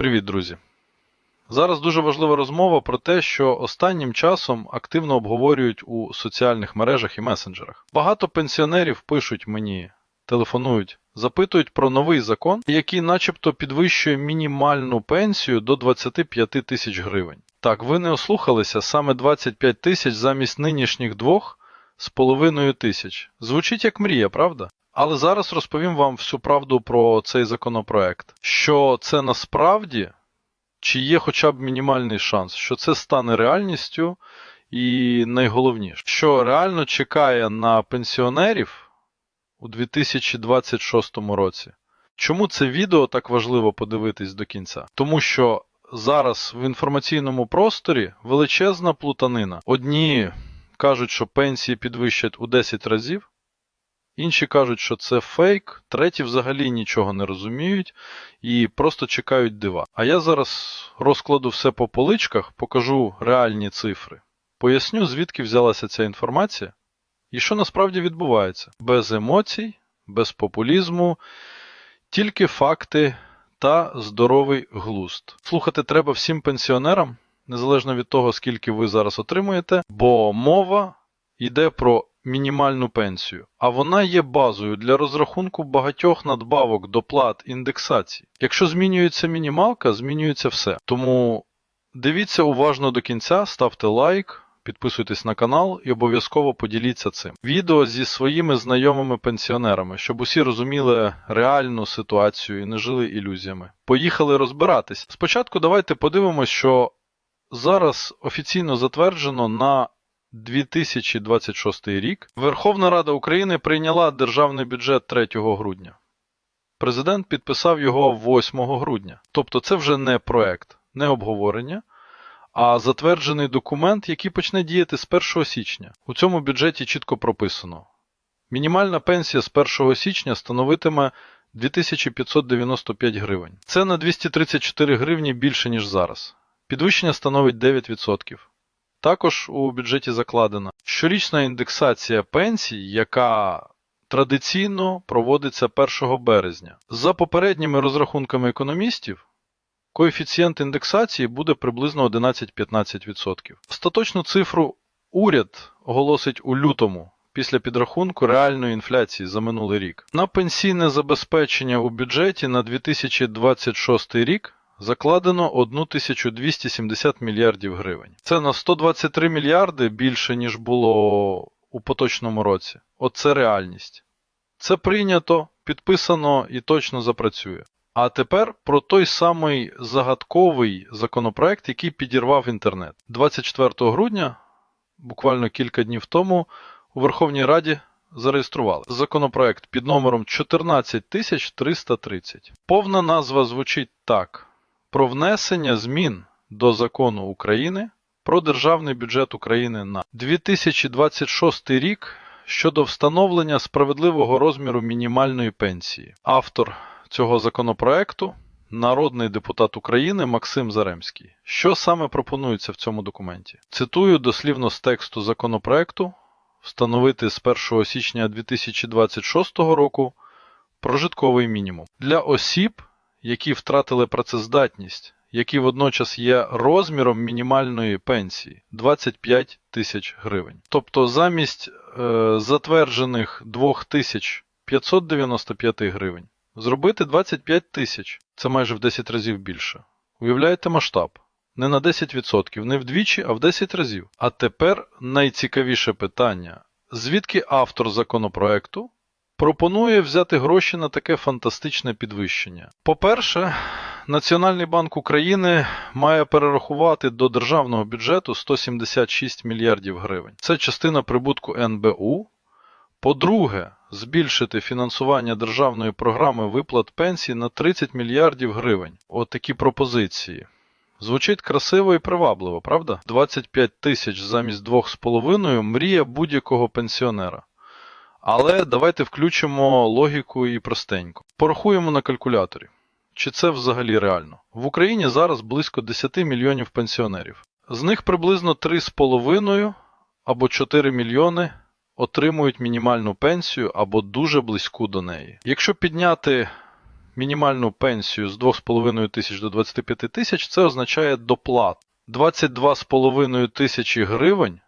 Привіт, друзі! Зараз дуже важлива розмова про те, що останнім часом активно обговорюють у соціальних мережах і месенджерах. Багато пенсіонерів пишуть мені, телефонують, запитують про новий закон, який начебто підвищує мінімальну пенсію до 25 тисяч гривень. Так, ви не ослухалися саме 25 тисяч замість нинішніх двох з половиною тисяч. Звучить як мрія, правда? Але зараз розповім вам всю правду про цей законопроект. Що це насправді, чи є хоча б мінімальний шанс, що це стане реальністю, і найголовніше, що реально чекає на пенсіонерів у 2026 році. Чому це відео так важливо подивитись до кінця? Тому що зараз в інформаційному просторі величезна плутанина. Одні кажуть, що пенсії підвищать у 10 разів. Інші кажуть, що це фейк, треті взагалі нічого не розуміють і просто чекають дива. А я зараз розкладу все по поличках, покажу реальні цифри, поясню, звідки взялася ця інформація і що насправді відбувається. Без емоцій, без популізму, тільки факти та здоровий глузд. Слухати треба всім пенсіонерам, незалежно від того, скільки ви зараз отримуєте, бо мова йде про мінімальну пенсію, а вона є базою для розрахунку багатьох надбавок, доплат, індексацій. Якщо змінюється мінімалка, змінюється все. Тому дивіться уважно до кінця, ставте лайк, підписуйтесь на канал і обов'язково поділіться цим. Відео зі своїми знайомими пенсіонерами, щоб усі розуміли реальну ситуацію і не жили ілюзіями. Поїхали розбиратись. Спочатку давайте подивимось, що зараз офіційно затверджено на 2026 рік Верховна Рада України прийняла державний бюджет 3 грудня. Президент підписав його 8 грудня. Тобто це вже не проект, не обговорення, а затверджений документ, який почне діяти з 1 січня. У цьому бюджеті чітко прописано. Мінімальна пенсія з 1 січня становитиме 2595 гривень. Це на 234 гривні більше, ніж зараз. Підвищення становить 9%. Також у бюджеті закладена щорічна індексація пенсій, яка традиційно проводиться 1 березня. За попередніми розрахунками економістів, коефіцієнт індексації буде приблизно 11-15%. Остаточну цифру уряд оголосить у лютому після підрахунку реальної інфляції за минулий рік. На пенсійне забезпечення у бюджеті на 2026 рік закладено 1270 мільярдів гривень. Це на 123 мільярди більше, ніж було у поточному році. Оце реальність. Це прийнято, підписано і точно запрацює. А тепер про той самий загадковий законопроект, який підірвав інтернет. 24 грудня, буквально кілька днів тому, у Верховній Раді зареєстрували законопроект під номером 14330. Повна назва звучить так: про внесення змін до закону України про державний бюджет України на 2026 рік щодо встановлення справедливого розміру мінімальної пенсії. Автор цього законопроекту народний депутат України Максим Заремський. Що саме пропонується в цьому документі? Цитую дослівно з тексту законопроекту встановити з 1 січня 2026 року прожитковий мінімум для осіб, які втратили працездатність, які водночас є розміром мінімальної пенсії 25 тисяч гривень. Тобто замість е, затверджених 2595 гривень зробити 25 тисяч. Це майже в 10 разів більше. Уявляєте масштаб? Не на 10%, не вдвічі, а в 10 разів. А тепер найцікавіше питання: звідки автор законопроекту пропонує взяти гроші на таке фантастичне підвищення? По-перше, Національний банк України має перерахувати до державного бюджету 176 мільярдів гривень. Це частина прибутку НБУ. По-друге, збільшити фінансування державної програми виплат пенсій на 30 мільярдів гривень. От такі пропозиції. Звучить красиво і привабливо, правда? 25 тисяч замість 2,5 мрія будь-якого пенсіонера. Але давайте включимо логіку і простенько. Порахуємо на калькуляторі. Чи це взагалі реально? В Україні зараз близько 10 мільйонів пенсіонерів. З них приблизно 3,5 або 4 мільйони отримують мінімальну пенсію або дуже близьку до неї. Якщо підняти мінімальну пенсію з 2,5 тисяч до 25 тисяч, це означає доплат. 22,5 тисячі гривень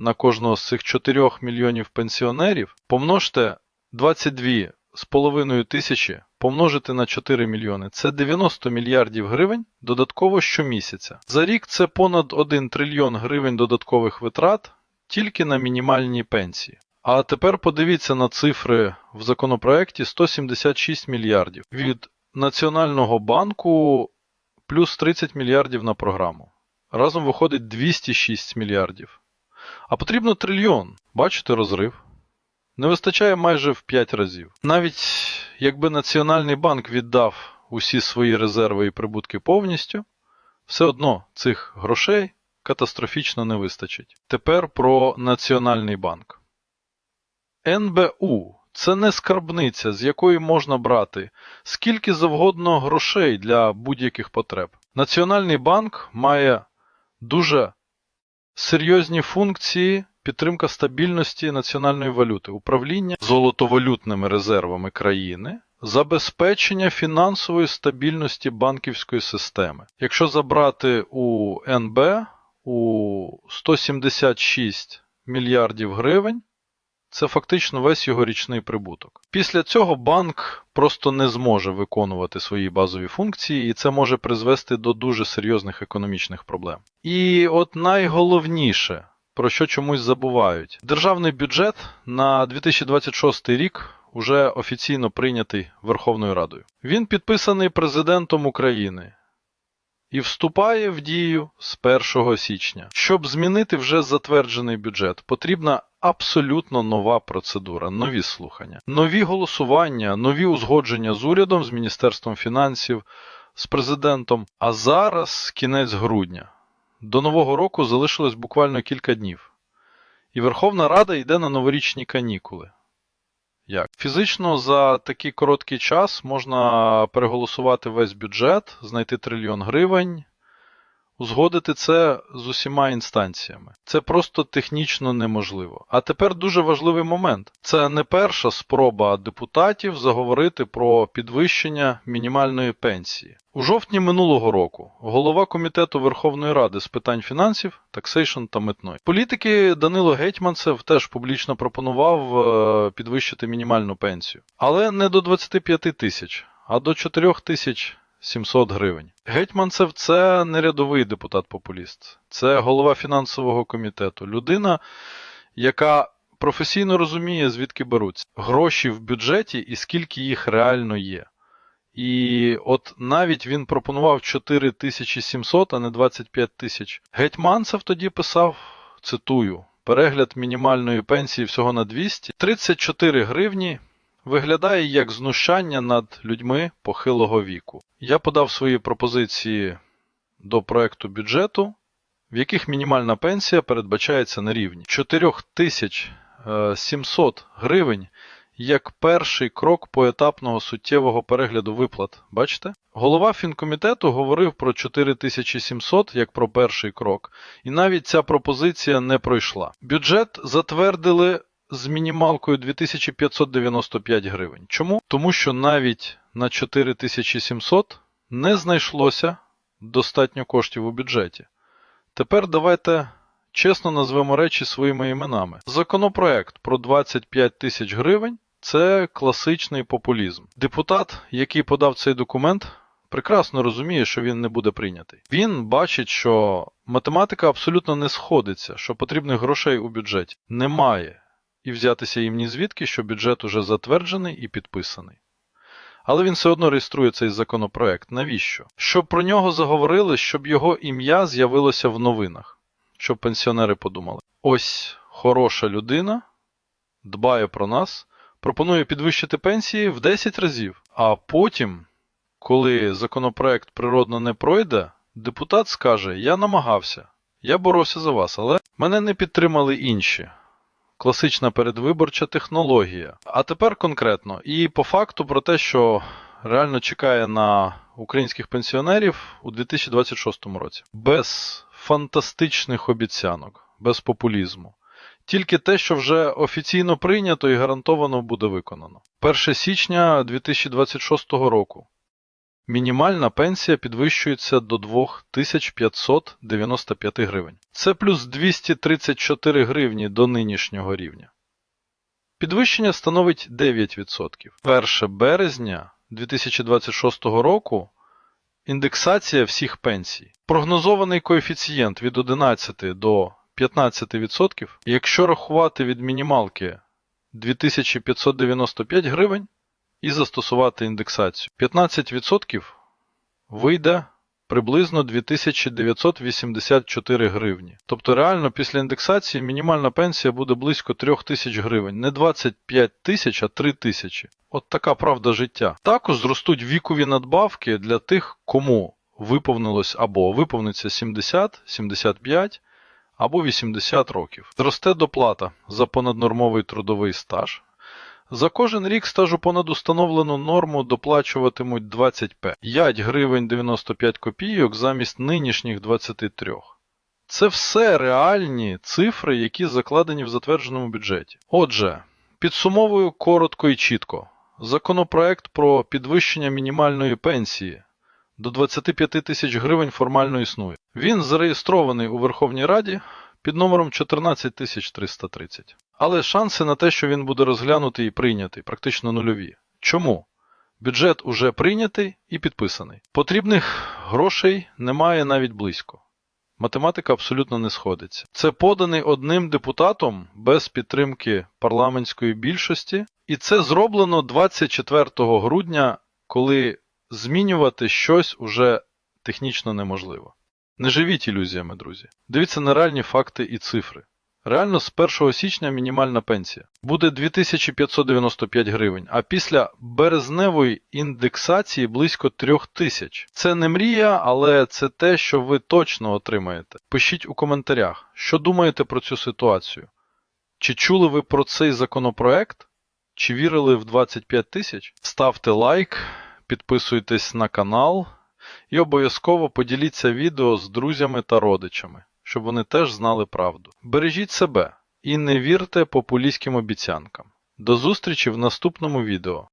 на кожного з цих 4 мільйонів пенсіонерів помножте 22,5 тисячі помножити на 4 мільйони. Це 90 мільярдів гривень додатково щомісяця. За рік це понад 1 трильйон гривень додаткових витрат тільки на мінімальні пенсії. А тепер подивіться на цифри в законопроекті 176 мільярдів. Від Національного банку плюс 30 мільярдів на програму. Разом виходить 206 мільярдів. А потрібно трильйон. Бачите розрив? Не вистачає майже в 5 разів. Навіть якби Національний банк віддав усі свої резерви і прибутки повністю, все одно цих грошей катастрофічно не вистачить. Тепер про Національний банк. НБУ це не скарбниця, з якої можна брати скільки завгодно грошей для будь-яких потреб. Національний банк має дуже серйозні функції підтримка стабільності національної валюти, управління золотовалютними резервами країни, забезпечення фінансової стабільності банківської системи. Якщо забрати у НБ у 176 мільярдів гривень, це фактично весь його річний прибуток. Після цього банк просто не зможе виконувати свої базові функції, і це може призвести до дуже серйозних економічних проблем. І от найголовніше, про що чомусь забувають, державний бюджет на 2026 рік уже офіційно прийнятий Верховною Радою. Він підписаний президентом України. І вступає в дію з 1 січня. Щоб змінити вже затверджений бюджет, потрібна абсолютно нова процедура, нові слухання, нові голосування, нові узгодження з урядом, з Міністерством фінансів, з президентом. А зараз кінець грудня. До Нового року залишилось буквально кілька днів. І Верховна Рада йде на новорічні канікули. Як? Фізично за такий короткий час можна переголосувати весь бюджет, знайти трильйон гривень, узгодити це з усіма інстанціями. Це просто технічно неможливо. А тепер дуже важливий момент. Це не перша спроба депутатів заговорити про підвищення мінімальної пенсії. У жовтні минулого року голова комітету Верховної Ради з питань фінансів, таксейшн та митної. Політики Данило Гетьманцев теж публічно пропонував е, підвищити мінімальну пенсію. Але не до 25 тисяч, а до 4 тисяч 700 гривень. Гетьманцев це не рядовий депутат-популіст, це голова фінансового комітету, людина, яка професійно розуміє, звідки беруться гроші в бюджеті і скільки їх реально є. І от навіть він пропонував 4700, а не 25 тисяч. Гетьманцев тоді писав, цитую, перегляд мінімальної пенсії всього на 200, 34 гривні виглядає як знущання над людьми похилого віку. Я подав свої пропозиції до проекту бюджету, в яких мінімальна пенсія передбачається на рівні 4700 гривень як перший крок поетапного суттєвого перегляду виплат. Бачите? Голова фінкомітету говорив про 4700 як про перший крок, і навіть ця пропозиція не пройшла. Бюджет затвердили з мінімалкою 2595 гривень. Чому? Тому що навіть на 4700 не знайшлося достатньо коштів у бюджеті. Тепер давайте чесно назвемо речі своїми іменами. Законопроект про 25 тисяч гривень це класичний популізм. Депутат, який подав цей документ, прекрасно розуміє, що він не буде прийнятий. Він бачить, що математика абсолютно не сходиться, що потрібних грошей у бюджеті немає, і взятися їм ні звідки, що бюджет уже затверджений і підписаний. Але він все одно реєструє цей законопроект. Навіщо? Щоб про нього заговорили, щоб його ім'я з'явилося в новинах, щоб пенсіонери подумали: ось хороша людина дбає про нас, пропонує підвищити пенсії в 10 разів. А потім, коли законопроект природно не пройде, депутат скаже: Я намагався, я боровся за вас, але мене не підтримали інші. Класична передвиборча технологія. А тепер конкретно. І по факту про те, що реально чекає на українських пенсіонерів у 2026 році. Без фантастичних обіцянок, без популізму. Тільки те, що вже офіційно прийнято і гарантовано буде виконано. 1 січня 2026 року мінімальна пенсія підвищується до 2595 гривень. Це плюс 234 гривні до нинішнього рівня. Підвищення становить 9%. 1 березня 2026 року індексація всіх пенсій. Прогнозований коефіцієнт від 11 до 15%, якщо рахувати від мінімалки 2595 гривень і застосувати індексацію. 15% вийде приблизно 2984 гривні. Тобто реально після індексації мінімальна пенсія буде близько 3000 гривень. Не 25 тисяч, а 3 тисячі. От така правда життя. Також зростуть вікові надбавки для тих, кому виповнилось або виповниться 70, 75 або 80 років. Зросте доплата за понаднормовий трудовий стаж. За кожен рік стажу понад установлену норму доплачуватимуть 20 п. 5 гривень 95 копійок замість нинішніх 23. Це все реальні цифри, які закладені в затвердженому бюджеті. Отже, підсумовую коротко і чітко. Законопроект про підвищення мінімальної пенсії до 25 тисяч гривень формально існує. Він зареєстрований у Верховній Раді під номером 14330. Але шанси на те, що він буде розглянутий і прийнятий, практично нульові. Чому? Бюджет уже прийнятий і підписаний. Потрібних грошей немає навіть близько. Математика абсолютно не сходиться. Це поданий одним депутатом без підтримки парламентської більшості, і це зроблено 24 грудня, коли змінювати щось уже технічно неможливо. Не живіть ілюзіями, друзі. Дивіться на реальні факти і цифри. Реально з 1 січня мінімальна пенсія буде 2595 гривень, а після березневої індексації близько 3000. Це не мрія, але це те, що ви точно отримаєте. Пишіть у коментарях, що думаєте про цю ситуацію. Чи чули ви про цей законопроект? Чи вірили в 25 тисяч? Ставте лайк, підписуйтесь на канал і обов'язково поділіться відео з друзями та родичами щоб вони теж знали правду. Бережіть себе і не вірте популістським обіцянкам. До зустрічі в наступному відео.